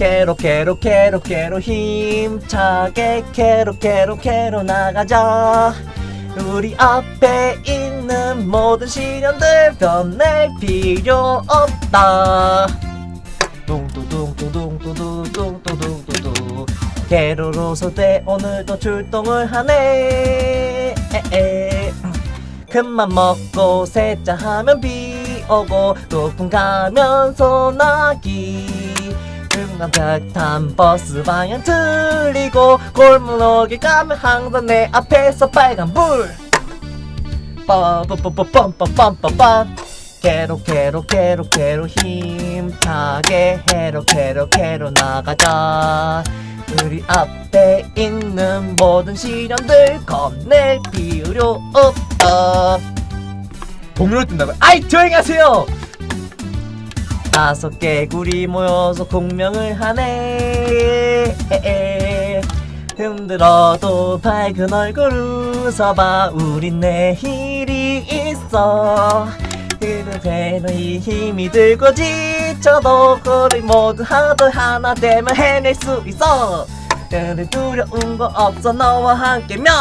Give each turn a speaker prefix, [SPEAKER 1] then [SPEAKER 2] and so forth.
[SPEAKER 1] 캐로 캐로 캐로 캐로 힘차게 캐로 캐로 캐로 나가자 우리 앞에 있는 모든 시련들 변낼 필요 없다 뚱뚱뚱뚱뚱뚱뚱뚱뚱뚱뚱 게로로소대 오늘도 출동을 하네 에에. 큰맘 먹고 세차하면 비 오고 높은 가면 소나기 중간택탄 버스 방향 틀리고 골목에 가면 항상 내 앞에서 빨간불. 빰빰빰빰빰빰빰빰 개로 개로 개로 개로 힘차게 해로 개로 개로 나가자. 우리 앞에 있는 모든 시련들 겁낼 필요 없다. 동료를 뜬다고요? 아이 조용히 하세요 다섯 개구리 모여서 공명을 하네. 에에. 힘들어도 밝은 얼굴 웃어봐. 우린 내일이 있어. 그대로 이 힘이 들고 지쳐도 우리 모두 하도 하나 되면 해낼 수 있어. 그래 두려운 거 없어. 너와 함께면